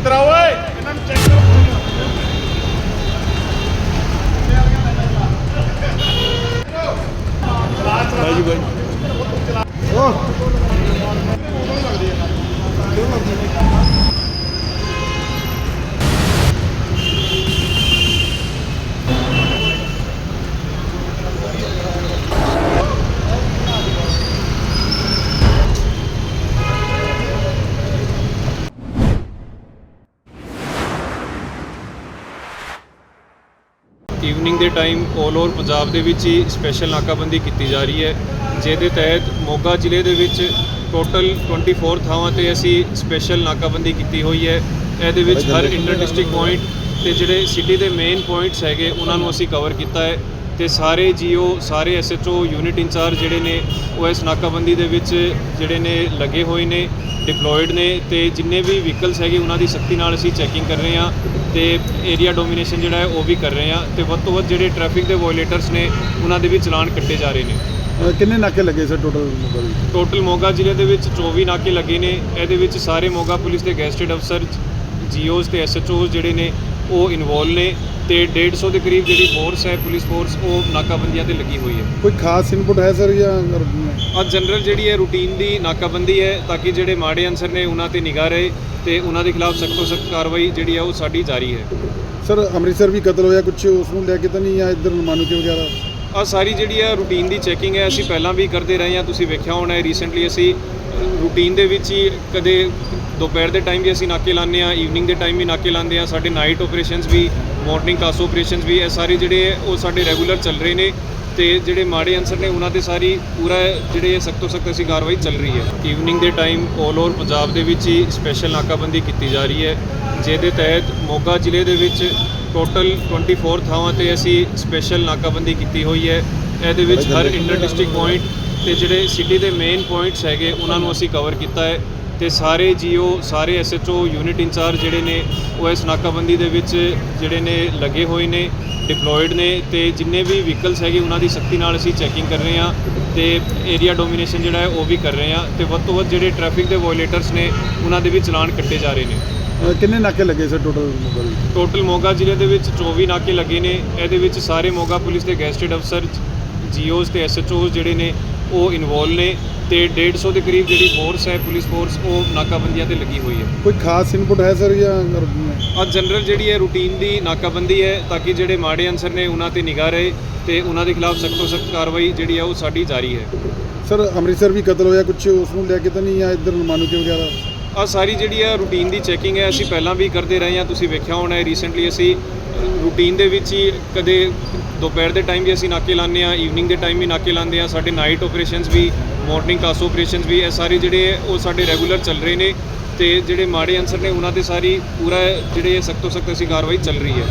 ਇਧਰ ਆਓ ਓਏ। ਇਹਨਾਂ ਨੂੰ ਚੈੱਕ ਕਰੋ ਭਾਈ ਜੀ। ਭਾਈ ਓ ਈਵਨਿੰਗ ਦੇ ਟਾਈਮ 올 ਓਵਰ ਪੰਜਾਬ ਦੇ ਵਿੱਚ ਹੀ ਸਪੈਸ਼ਲ ਨਾਕਾਬੰਦੀ ਕੀਤੀ ਜਾ ਰਹੀ ਹੈ, ਜਿਹਦੇ ਤਹਿਤ ਮੋਗਾ ਜ਼ਿਲ੍ਹੇ ਦੇ ਵਿੱਚ ਟੋਟਲ 24 ਥਾਵਾਂ ਤੇ ਅਸੀਂ ਸਪੈਸ਼ਲ ਨਾਕਾਬੰਦੀ ਕੀਤੀ ਹੋਈ ਹੈ। ਇਹਦੇ ਵਿੱਚ ਹਰ ਇੰਟਰ ਡਿਸਟ੍ਰਿਕਟ ਪੁਆਇੰਟ ਤੇ ਜਿਹੜੇ ਸਿਟੀ ਦੇ ਮੇਨ ਪੁਆਇੰਟਸ ਹੈਗੇ, ਉਹਨਾਂ ਨੂੰ ਅਸੀਂ ਕਵਰ ਕੀਤਾ ਹੈ ਤੇ ਸਾਰੇ ਜੀਓ, ਸਾਰੇ ਐਸਐਚਓ ਯੂਨਿਟ ਇੰਚਾਰਜ ਜਿਹੜੇ ਨੇ, ਉਹ ਇਸ ਨਾਕਾਬੰਦੀ ਦੇ ਵਿੱਚ ਜਿਹੜੇ ਨੇ ਲੱਗੇ ਹੋਏ ਨੇ ਡਿਪਲੋਇਡ ਨੇ ਤੇ ਜਿੰਨੇ ਵੀ ਵਹੀਕਲਸ ਹੈਗੇ, ਉਹਨਾਂ ਦੀ ਸਖਤੀ ਨਾਲ ਅਸੀਂ ਚੈਕਿੰਗ ਕਰ ਰਹੇ ਹਾਂ। ਤੇ ਏਰੀਆ ਡੋਮੀਨੇਸ਼ਨ ਜਿਹੜਾ ਹੈ ਉਹ ਵੀ ਕਰ ਰਹੇ ਹਾਂ ਤੇ ਵੱਧ ਤੋਂ ਵੱਧ ਜਿਹੜੇ ਟ੍ਰੈਫਿਕ ਦੇ ਵਾਇਲੇਟਰਸ ਨੇ ਉਹਨਾਂ ਦੇ ਵੀ ਚਲਾਨ ਕੱਟੇ ਜਾ ਰਹੇ ਨੇ। ਅਹ ਕਿੰਨੇ ਨਾਕੇ ਲੱਗੇ ਸਰ ਟੋਟਲ ਮੋਗਾ ਵਿੱਚ? ਟੋਟਲ ਮੋਗਾ ਜ਼ਿਲ੍ਹੇ ਦੇ ਵਿੱਚ 24 ਨਾਕੇ ਲੱਗੇ ਨੇ। ਇਹਦੇ ਵਿੱਚ ਸਾਰੇ ਮੋਗਾ ਪੁਲਿਸ ਦੇ ਗੈਸਟਡ ਅਫਸਰ ਜੀਓਜ਼ ਤੇ ਐਸਐਚਓਜ਼ ਜਿਹੜੇ ਨੇ ਉਹ ਇਨਵੋਲ ਨੇ। ਤੇ 150 ਦੇ ਕਰੀਬ ਜਿਹੜੀ ਫੋਰਸ ਹੈ ਪੁਲਿਸ ਫੋਰਸ ਉਹ ਨਾਕਾਬੰਦੀਆਂ ਤੇ ਲੱਗੀ ਹੋਈ ਹੈ। ਕੋਈ ਖਾਸ ਇਨਪੁਟ ਹੈ ਸਰ ਜਾਂ ਅੱਜ ਜਨਰਲ ਜਿਹੜੀ ਹੈ ਰੂਟੀਨ ਦੀ ਨਾਕਾਬੰਦੀ ਹੈ ਤਾਂ ਕਿ ਜਿਹੜੇ ਮਾੜੇ ਅਨਸਰ ਨੇ ਉਹਨਾਂ ਤੇ ਨਿਗਾਹ ਰਹੇ ਤੇ ਉਹਨਾਂ ਦੇ ਖਿਲਾਫ ਸਖਤ ਸਖਤ ਕਾਰਵਾਈ ਜਿਹੜੀ ਹੈ ਉਹ ਸਾਡੀ ਜਾਰੀ ਹੈ। ਸਰ ਅੰਮ੍ਰਿਤਸਰ ਵੀ ਕਤਲ ਹੋਇਆ ਕੁਝ ਉਸ ਨੂੰ ਲੈ ਕੇ ਤਾਂ ਨਹੀਂ ਜਾਂ ਇੱਧਰ ਮਾਨੂਕੇ ਵਗੈਰਾ? ਆ ਸਾਰੀ ਜਿਹੜੀ ਹੈ ਰੂਟੀਨ ਦੀ ਚੈਕਿੰਗ ਹੈ ਅਸੀਂ ਪਹਿਲਾਂ ਵੀ ਕਰਦੇ ਰਹੇ ਹਾਂ ਤੁਸੀਂ ਵੇਖਿਆ ਹੋਣਾ ਹੈ ਰੀਸੈਂਟਲੀ ਅਸੀਂ ਰੂਟੀਨ ਦੇ ਵਿੱਚ ਹੀ ਕਦੇ ਦੁਪਹਿਰ ਦੇ ਟਾਈਮ ਵੀ ਅਸੀਂ ਨਾਕੇ ਲਾਉਂਦੇ ਹਾਂ ਈਵਨਿੰਗ ਦੇ ਟਾਈਮ ਵੀ ਨਾਕੇ ਲਾਉਂਦੇ ਹਾਂ ਸਾਡੇ ਨਾਈਟ ਆਪਰੇਸ਼ਨਸ ਵੀ ਮਾਰਨਿੰਗ ਕਾਸ ਆਪਰੇਸ਼ਨਸ ਵੀ ਇਹ ਸਾਰੇ ਜਿਹੜੇ ਉਹ ਸਾਡੇ ਰੈਗੂਲਰ ਚੱਲ ਰਹੇ ਨੇ ਤੇ ਜਿਹੜੇ ਮਾੜੇ ਅਨਸਰ ਨੇ ਉਹਨਾਂ ਤੇ ਸਾਰੀ ਪੂਰਾ ਜਿਹੜੇ ਸਖਤ ਤੋਂ ਸਖਤ ਅਸੀਂ ਕਾਰਵਾਈ ਚੱਲ ਰਹੀ ਹੈ। ਈਵਨਿੰਗ ਦੇ ਟਾਈਮ 올 ਓਵਰ ਪੰਜਾਬ ਦੇ ਵਿੱਚ ਹੀ ਸਪੈਸ਼ਲ ਨਾਕਾਬੰਦੀ ਕੀਤੀ ਜਾ ਰਹੀ ਹੈ ਜਿਹਦੇ ਤਹਿਤ ਮੋਗਾ ਜ਼ਿਲ੍ਹੇ ਦੇ ਵਿੱਚ ਟੋਟਲ 24 ਥਾਵਾਂ ਤੇ ਅਸੀਂ ਸਪੈਸ਼ਲ ਨਾਕਾਬੰਦੀ ਕੀਤੀ ਹੋਈ ਹੈ ਇਹਦੇ ਵਿੱਚ ਹਰ ਇੰਟਰ ਡਿਸਟ੍ਰਿਕਟ ਪੁਆਇੰਟ ਤੇ ਜਿਹੜੇ ਸਿਟੀ ਦੇ ਮੇਨ ਪੁਆਇੰਟਸ ਹੈਗੇ ਉਹਨਾਂ ਨੂੰ ਅਸੀਂ ਕਵਰ ਕੀਤਾ ਹੈ ਤੇ ਸਾਰੇ ਜੀਓ ਸਾਰੇ ਐਸਐਚਓ ਯੂਨਿਟ ਇੰਚਾਰਜ ਜਿਹੜੇ ਨੇ ਉਹ ਇਸ ਨਾਕਾਬੰਦੀ ਦੇ ਵਿੱਚ ਜਿਹੜੇ ਨੇ ਲੱਗੇ ਹੋਏ ਨੇ ਡਿਪਲੋਇਡ ਨੇ ਤੇ ਜਿੰਨੇ ਵੀ ਵਹੀਕਲਸ ਹੈਗੇ ਉਹਨਾਂ ਦੀ ਸਖਤੀ ਨਾਲ ਅਸੀਂ ਚੈਕਿੰਗ ਕਰ ਰਹੇ ਹਾਂ ਤੇ ਏਰੀਆ ਡੋਮੀਨੇਸ਼ਨ ਜਿਹੜਾ ਹੈ ਉਹ ਵੀ ਕਰ ਰਹੇ ਹਾਂ ਤੇ ਵੱਧ ਤੋਂ ਵੱਧ ਜਿਹੜੇ ਟ੍ਰੈਫਿਕ ਦੇ ਵਾਇਲੇਟਰਸ ਨੇ ਉਹਨਾਂ ਦੇ ਵੀ ਚਲਾਨ ਕੱਟੇ ਜਾ ਰਹੇ ਨੇ। ਕਿੰਨੇ ਨਾਕੇ ਲੱਗੇ ਸਰ ਟੋਟਲ ਮੋਗਾ ਵਿੱਚ? ਟੋਟਲ ਮੋਗਾ ਜ਼ਿਲ੍ਹੇ ਦੇ ਵਿੱਚ 24 ਨਾਕੇ ਲੱਗੇ ਨੇ ਇਹਦੇ ਵਿੱਚ ਸਾਰੇ ਮੋਗਾ ਪੁਲਿਸ ਦੇ ਗੈਸਟਡ ਅਫਸਰ ਜੀਓਜ਼ ਤੇ ਐਸਐਚਓਜ਼ ਜਿਹੜੇ ਨੇ ਉਹ ਇਨਵੋਲ ਨੇ ਤੇ 150 ਦੇ ਕਰੀਬ ਜਿਹੜੀ ਫੋਰਸ ਹੈ ਪੁਲਿਸ ਫੋਰਸ ਉਹ ਨਾਕਾਬੰਦੀਆਂ ਤੇ ਲੱਗੀ ਹੋਈ ਹੈ। ਕੋਈ ਖਾਸ ਇਨਪੁਟ ਹੈ ਸਰ ਜਾਂ ਅੱਜ ਜਨਰਲ ਜਿਹੜੀ ਹੈ ਰੂਟੀਨ ਦੀ ਨਾਕਾਬੰਦੀ ਹੈ ਤਾਂ ਕਿ ਜਿਹੜੇ ਮਾੜੇ ਅਨਸਰ ਨੇ ਉਹਨਾਂ ਤੇ ਨਿਗਾਹ ਰਹੇ ਤੇ ਉਹਨਾਂ ਦੇ ਖਿਲਾਫ ਸਖਤ ਤੋਂ ਸਖਤ ਕਾਰਵਾਈ ਜਿਹੜੀ ਹੈ ਉਹ ਸਾਡੀ ਜਾਰੀ ਹੈ। ਸਰ ਅੰਮ੍ਰਿਤਸਰ ਵੀ ਕਤਲ ਹੋਇਆ ਕੁਝ ਉਸ ਨੂੰ ਲੈ ਕੇ ਤਾਂ ਨਹੀਂ ਜਾਂ ਇੱਧਰ ਮਾਨੂਕੇ ਵਗੈਰਾ? ਆ ਸਾਰੀ ਜਿਹੜੀ ਹੈ ਰੂਟੀਨ ਦੀ ਚੈਕਿੰਗ ਹੈ ਅਸੀਂ ਪਹਿਲਾਂ ਵੀ ਕਰਦੇ ਰਹੇ ਹਾਂ ਤੁਸੀਂ ਵੇਖਿਆ ਹੋਣਾ ਹੈ ਰੀਸੈਂਟਲੀ ਅਸੀਂ ਰੂਟੀਨ ਦੇ ਵਿੱਚ ਹੀ ਕਦੇ ਦੁਪਹਿਰ ਦੇ ਟਾਈਮ ਵੀ ਅਸੀਂ ਨਾਕੇ ਲਾਉਂਦੇ ਹਾਂ ਈਵਨਿੰਗ ਦੇ ਟਾਈਮ ਵੀ ਨਾਕੇ ਲਾਉਂਦੇ ਹਾਂ, ਸਾਡੇ ਨਾਈਟ ਆਪਰੇਸ਼ਨਸ ਵੀ ਮਾਰਨਿੰਗ ਕਾਸ ਆਪਰੇਸ਼ਨਸ ਵੀ, ਇਹ ਸਾਰੇ ਜਿਹੜੇ ਹੈ ਉਹ ਸਾਡੇ ਰੈਗੂਲਰ ਚੱਲ ਰਹੇ ਨੇ ਤੇ ਜਿਹੜੇ ਮਾੜੇ ਅਨਸਰ ਨੇ ਉਹਨਾਂ ਤੇ ਸਾਰੀ ਪੂਰਾ ਜਿਹੜੇ ਸਖਤ ਤੋਂ ਸਖਤ ਅਸੀਂ ਕਾਰਵਾਈ ਚੱਲ ਰਹੀ ਹੈ।